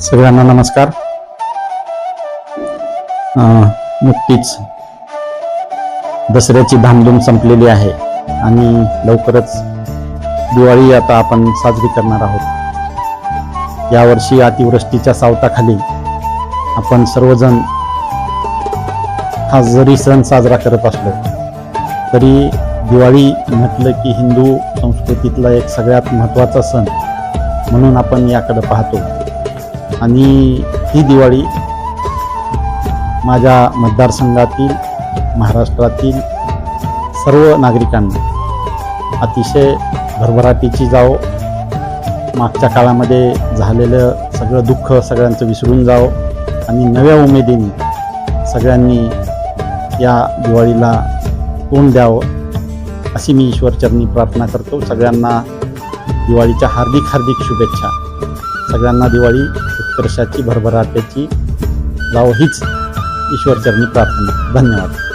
सगळ्यांना नमस्कार. नुकतीच दसऱ्याची धामधूम संपलेली आहे आणि लवकरच दिवाळी आता आपण साजरी करणार आहोत. यावर्षी अतिवृष्टीच्या सावताखाली आपण सर्वजण हा जरी सण साजरा करत असलो तरी दिवाळी म्हटलं की हिंदू संस्कृतीतला एक सगळ्यात महत्त्वाचा सण म्हणून आपण याकडे पाहतो. आणि ही दिवाळी माझ्या मतदारसंघातील महाराष्ट्रातील सर्व नागरिकांना अतिशय भरभराटीची जावो मागच्या काळामध्ये झालेलं सगळं दुःख सगळ्यांचं विसरून जावं आणि नव्या उमेदीने सगळ्यांनी या दिवाळीला तोंड द्यावं अशी मी ईश्वरचरणी प्रार्थना करतो. सगळ्यांना दिवाळीच्या हार्दिक हार्दिक शुभेच्छा. सगळ्यांना दिवाळी उत्कर्षाची भरभराट्याची लाव हीच ईश्वरचरणी प्रार्थना. धन्यवाद.